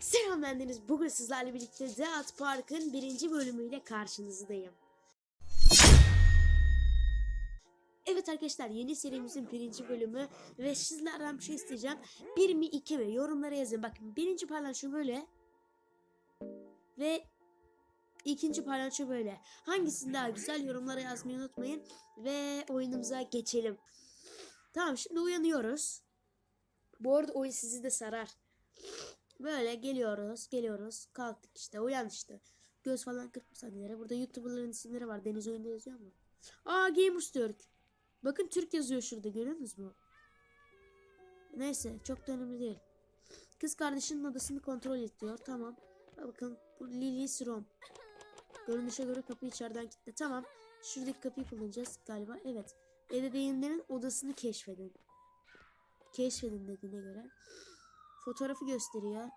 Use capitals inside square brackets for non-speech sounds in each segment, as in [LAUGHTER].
Selam bendeniz. Bugün sizlerle birlikte The At Park'ın birinci bölümüyle karşınızdayım. Evet arkadaşlar yeni serimizin birinci bölümü ve sizlerden bir şey isteyeceğim. Bir mi iki mi yorumlara yazın. Bakın birinci paylaşım böyle. Ve ikinci paylaşım böyle. Hangisini daha güzel yorumlara yazmayı unutmayın. Ve oyunumuza geçelim. Tamam şimdi uyanıyoruz. Bu arada oyun sizi de sarar. Böyle geliyoruz, geliyoruz. Kalktık işte, uyan işte. Göz falan kırpma sahneleri. Burada YouTuber'ların isimleri var. Deniz oyunda yazıyor mu? Aa Gamers Türk. Bakın Türk yazıyor şurada görüyorsunuz mu? Neyse çok da önemli değil. Kız kardeşinin odasını kontrol et. Tamam. Bakın bu Lily Strom. Görünüşe göre kapı içeriden kilitli. Tamam. Şuradaki kapıyı kullanacağız galiba. Evet. Ebeveynlerin odasını keşfedin. Keşfedin dediğine göre. Fotoğrafı gösteriyor.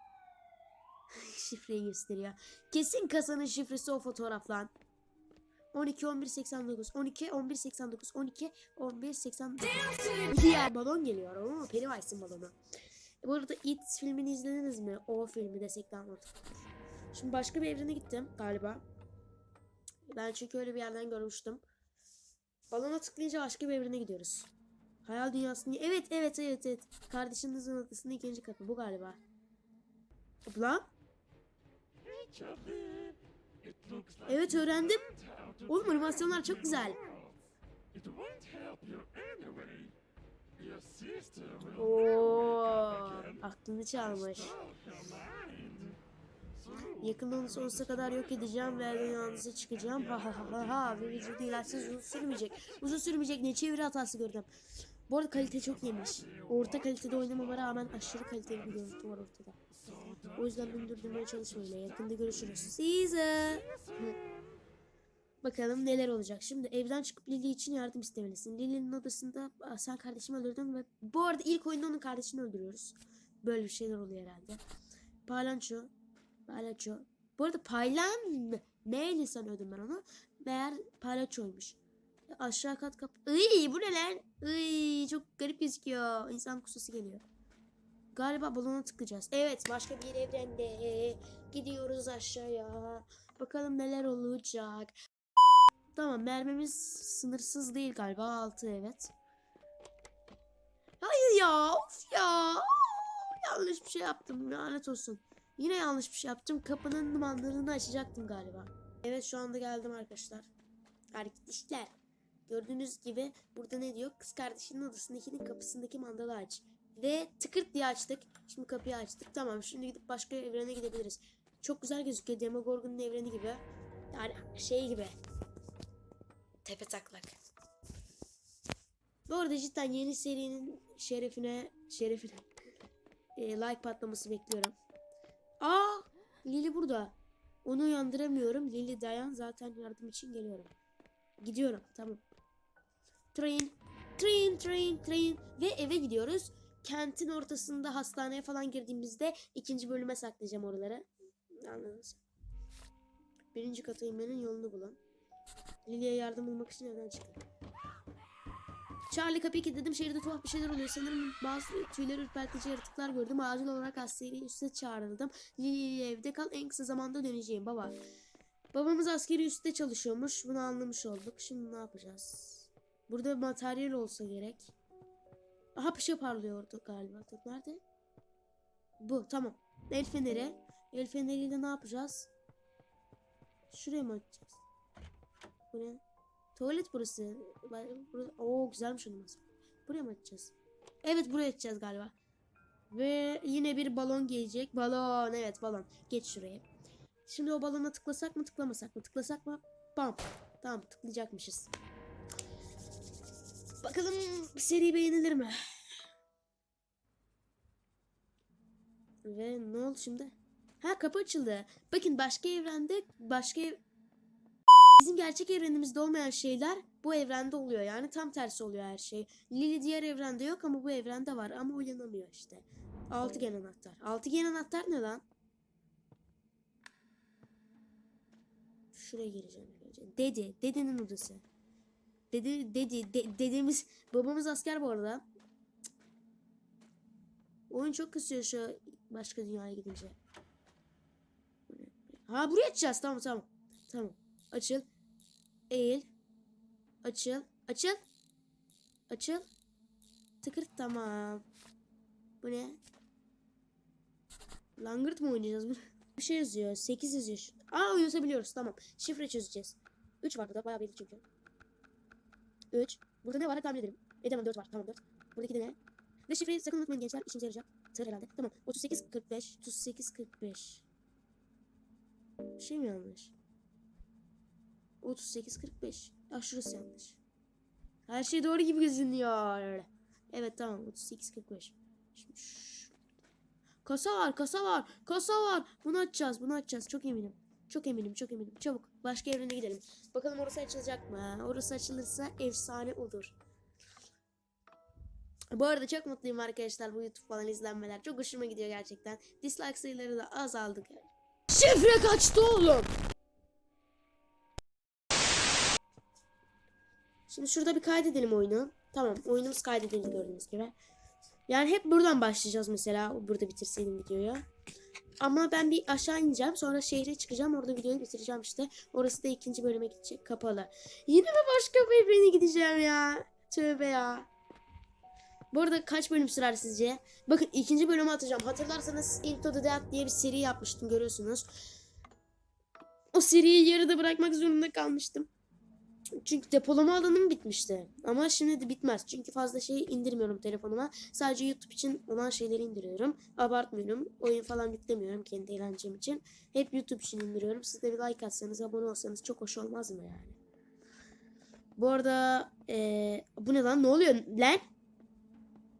[LAUGHS] Şifreyi gösteriyor. Kesin kasanın şifresi o fotoğraf lan. 12 11 89 12 11 89 12 11 89 Diğer balon geliyor ama Pennywise'ın balonu. Bu arada It filmini izlediniz mi? O filmi desek daha mantıklı. Şimdi başka bir evrene gittim galiba. Ben çünkü öyle bir yerden görmüştüm. Balona tıklayınca başka bir evrene gidiyoruz. Hayal dünyasını... Evet evet evet evet. Kardeşinizin odasının ikinci katı bu galiba. Ulan? Evet öğrendim. Oğlum animasyonlar çok güzel. Oo, aklını çalmış. Yakında onu sonsuza kadar yok edeceğim ve dünyanıza çıkacağım. Ha ha ha ha. Ve vücudu ilaçsız uzun sürmeyecek. Uzun sürmeyecek ne çeviri hatası gördüm. Bu arada kalite çok yemiş. Orta kalitede oynamama rağmen aşırı kaliteli bir görüntü var ortada. O yüzden beni durdurmaya çalışmayın. Yakında görüşürüz. Size. Bakalım neler olacak. Şimdi evden çıkıp Lily için yardım istemelisin. Lily'nin odasında "Aa, sen kardeşimi öldürdün ve bu arada ilk oyunda onun kardeşini öldürüyoruz. Böyle bir şeyler oluyor herhalde. Palanço. Palanço. Bu arada paylan neyle sanıyordum ben onu. Meğer palyaçoymuş. Aşağı kat kap. Iy bu ne lan? Iy çok garip gözüküyor. İnsan kususu geliyor. Galiba balona tıklayacağız. Evet başka bir evrende. Gidiyoruz aşağıya. Bakalım neler olacak. Tamam mermimiz sınırsız değil galiba. 6 evet. Hayır ya. Of ya. Yanlış bir şey yaptım. Lanet olsun. Yine yanlış bir şey yaptım. Kapının mandalını açacaktım galiba. Evet şu anda geldim arkadaşlar. Arkadaşlar. Gördüğünüz gibi burada ne diyor? Kız kardeşinin odasındakinin kapısındaki mandalı aç. Ve tıkırt diye açtık. Şimdi kapıyı açtık. Tamam şimdi gidip başka evrene gidebiliriz. Çok güzel gözüküyor. Demogorgon'un evreni gibi. Yani şey gibi. Tepe taklak. Bu arada cidden yeni serinin şerefine şerefine [LAUGHS] e, like patlaması bekliyorum. Aa Lili burada. Onu uyandıramıyorum. Lili dayan zaten yardım için geliyorum. Gidiyorum tamam. Train, train, train, train ve eve gidiyoruz. Kentin ortasında hastaneye falan girdiğimizde ikinci bölüme saklayacağım oraları. Anladınız. Birinci kata inmenin yolunu bulun. Lily'e yardım bulmak için evden çıktım. Charlie kapıyı kilitledim. Şehirde tuhaf bir şeyler oluyor. Sanırım bazı tüyler ürpertici yaratıklar gördüm. Acil olarak askeri üste çağrıldım. Lily'ye evde kal. En kısa zamanda döneceğim baba. Babamız askeri üste çalışıyormuş. Bunu anlamış olduk. Şimdi ne yapacağız? Burada materyal olsa gerek. Aha bir şey parlıyordu galiba. Nerede? Bu tamam. El feneri. El feneriyle ne yapacağız? Şuraya mı açacağız? Bu? Tuvalet burası. Burada... Oo güzelmiş animasyon. Buraya mı açacağız? Evet buraya açacağız galiba. Ve yine bir balon gelecek. Balon evet balon. Geç şuraya. Şimdi o balona tıklasak mı tıklamasak mı? Tıklasak mı? Bam. Tamam tıklayacakmışız. Bakalım seri beğenilir mi? Ve ne oldu şimdi? Ha kapı açıldı. Bakın başka evrende başka ev... Bizim gerçek evrenimizde olmayan şeyler bu evrende oluyor. Yani tam tersi oluyor her şey. Lily diğer evrende yok ama bu evrende var. Ama uyanamıyor işte. Altıgen anahtar. Altıgen anahtar ne lan? Şuraya gireceğim. önce. Dedi. Dedenin odası. Dedi, dedi, de- dedemiz, babamız asker bu arada. Cık. Oyun çok kısıyor şu başka dünyaya gidince. Ha buraya açacağız. Tamam tamam. Tamam. Açıl. Eğil. Açıl. Açıl. Açıl. Tıkır tamam. Bu ne? Langırt mı oynayacağız bunu? [LAUGHS] Bir şey yazıyor. 8 yazıyor. şu- Aa yazabiliyoruz. Tamam. Şifre çözeceğiz. 3 var burada. Bayağı belli çünkü. 3. Burada ne var? Tahmin edelim. Edemem 4 var. Tamam 4. Buradaki de ne? Ve şifreyi sakın unutmayın gençler. İşimize yarayacak. Sır herhalde. Tamam. 38 45. 38 45. Bir şey mi yanlış? 38 45. Ya şurası yanlış. Her şey doğru gibi gözünüyor. Evet tamam 38 45. Şimdi. Kasa var, kasa var, kasa var. Bunu açacağız, bunu açacağız. Çok eminim. Çok eminim, çok eminim. Çabuk. Başka evrene gidelim. Bakalım orası açılacak mı? Orası açılırsa efsane olur. Bu arada çok mutluyum arkadaşlar bu YouTube falan izlenmeler. Çok hoşuma gidiyor gerçekten. Dislike sayıları da azaldı. Şifre kaçtı oğlum. Şimdi şurada bir kaydedelim oyunu. Tamam oyunumuz kaydedildi gördüğünüz gibi. Yani hep buradan başlayacağız mesela. Burada bitirseydim videoyu. Ama ben bir aşağı ineceğim. Sonra şehre çıkacağım. Orada videoyu bitireceğim işte. Orası da ikinci bölüme gidecek. Kapalı. Yine mi başka bir evrene gideceğim ya? Tövbe ya. Bu arada kaç bölüm sürer sizce? Bakın ikinci bölümü atacağım. Hatırlarsanız Into the Dead diye bir seri yapmıştım görüyorsunuz. O seriyi yarıda bırakmak zorunda kalmıştım. Çünkü depolama alanım bitmişti. Ama şimdi de bitmez. Çünkü fazla şey indirmiyorum telefonuma. Sadece YouTube için olan şeyleri indiriyorum. Abartmıyorum. Oyun falan yüklemiyorum kendi eğlencem için. Hep YouTube için indiriyorum. Siz de bir like atsanız, abone olsanız çok hoş olmaz mı yani? Bu arada eee, bu ne lan? Ne oluyor lan?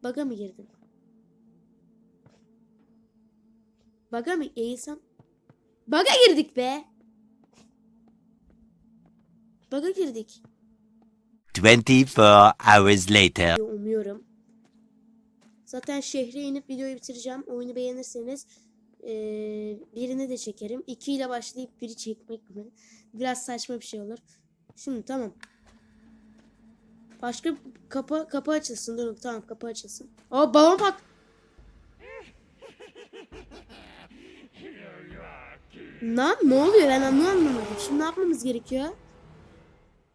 Baga mı girdin? Baga mı eğilsem? Baga girdik be. Baga girdik. 24 hours later. umuyorum. Zaten şehre inip videoyu bitireceğim. Oyunu beğenirseniz eee, birini de çekerim. 2 ile başlayıp biri çekmek mi? Biraz saçma bir şey olur. Şimdi tamam. Başka kapı kapı açılsın. Durun tamam kapı açılsın. Aa balon pat. Lan ne oluyor ben anlamadım. Şimdi ne yapmamız gerekiyor?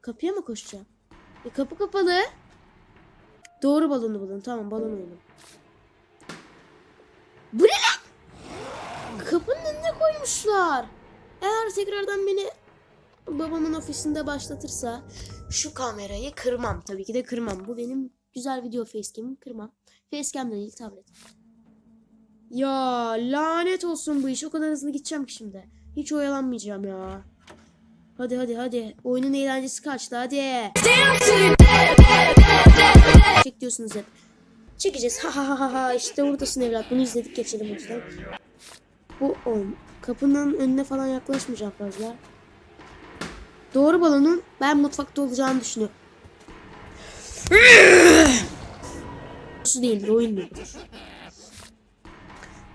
Kapıya mı koşacağım? E, kapı kapalı. Doğru balonu bulun. Tamam balon oyunu. Bu ne lan? Kapının önüne koymuşlar. Eğer tekrardan beni babamın ofisinde başlatırsa şu kamerayı kırmam. Tabii ki de kırmam. Bu benim güzel video facecam'im kırmam. Facecam de değil tablet. Ya lanet olsun bu iş. O kadar hızlı gideceğim ki şimdi. Hiç oyalanmayacağım ya. Hadi hadi hadi. Oyunun eğlencesi kaçtı hadi. Çek diyorsunuz hep. Çekeceğiz. Ha ha ha ha. İşte buradasın evlat. Bunu izledik geçelim yüzden. Bu on. Kapının önüne falan yaklaşmayacağım fazla. Doğru balonun ben mutfakta olacağını düşünüyorum. Su değildir, oyun değildir.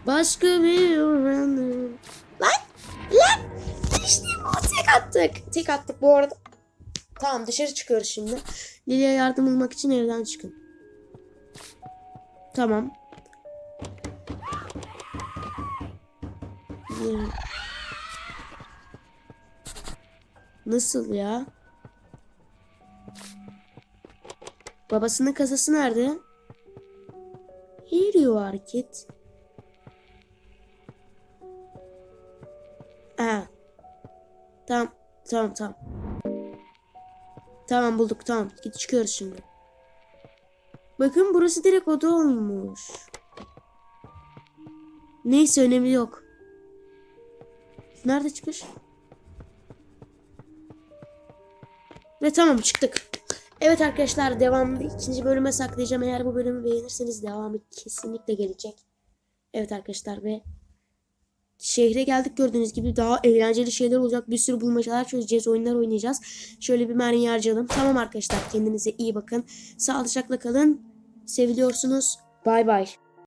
Başka bir öğrendim. Lan! Lan! İşte bu tek attık. Tek attık bu arada. Tamam dışarı çıkıyoruz şimdi. Lily'e yardım almak için evden çıkın. Tamam. Nasıl ya? Babasının kasası nerede? Here you are kid. Tamam. Tamam tamam. Bulduk tamam. Git çıkıyoruz şimdi. Bakın burası direkt oda olmuş. Neyse önemli yok. Nerede çıkış? Ve tamam çıktık. Evet arkadaşlar devamında ikinci bölüme saklayacağım. Eğer bu bölümü beğenirseniz devamı kesinlikle gelecek. Evet arkadaşlar ve şehre geldik gördüğünüz gibi daha eğlenceli şeyler olacak. Bir sürü bulmacalar çözeceğiz, oyunlar oynayacağız. Şöyle bir mermi harcayalım. Tamam arkadaşlar kendinize iyi bakın. Sağlıcakla kalın. Seviliyorsunuz. Bay bay.